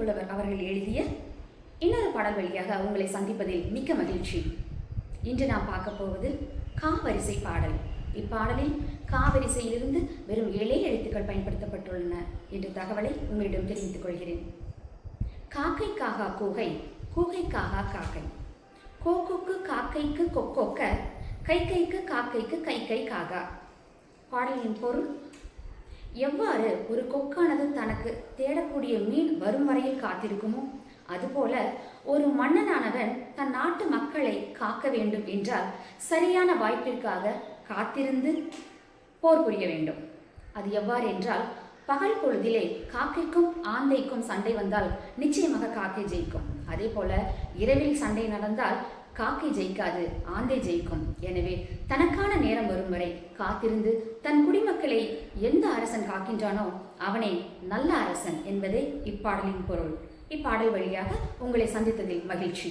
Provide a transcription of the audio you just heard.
புலவர் அவர்கள் எழுதிய இன்னொரு பாடல் வழியாக உங்களை சந்திப்பதில் மிக்க மகிழ்ச்சி. இன்று நாம் பார்க்க போவது காவரிசை பாடல். இப்பாடலில் காவரிசையிலிருந்து வெறும் ஏழே எழுத்துக்கள் பயன்படுத்தப்பட்டுள்ளன என்ற தகவலை உங்களிடம் தெரிவித்துக் கொள்கிறேன். காக்கை காகா கூகை கூகை காகா காக்கை. கோக்குக்கு காக்கைக்கு கொக்கோக்க கை கைக்கு காக்கைக்கு கை கை காகா. பாடலின் பொருள் எவ்வாறு ஒரு கொக்கானது தனக்கு தேடக்கூடிய மீன் வரும் வரையில் காத்திருக்குமோ? அதுபோல ஒரு மன்னனானவன் தன் நாட்டு மக்களை காக்க வேண்டும் என்றால் சரியான வாய்ப்பிற்காக காத்திருந்து போர் புரிய வேண்டும். அது எவ்வாறு என்றால் பகல் பொழுதிலே காக்கைக்கும் ஆந்தைக்கும் சண்டை வந்தால் நிச்சயமாக காக்கை ஜெயிக்கும். அதே போல இரவில் சண்டை நடந்தால் காக்கை ஜெயிக்காது ஆந்தை ஜெயிக்கும். எனவே தனக்கான நேரம் வரும் வரை காத்திருந்து தன் குடிமக்களை எந்த அரசன் காக்கின்றானோ அவனே நல்ல அரசன் என்பதே இப்பாடலின் பொருள். இப்பாடல் வழியாக உங்களை சந்தித்ததில் மகிழ்ச்சி.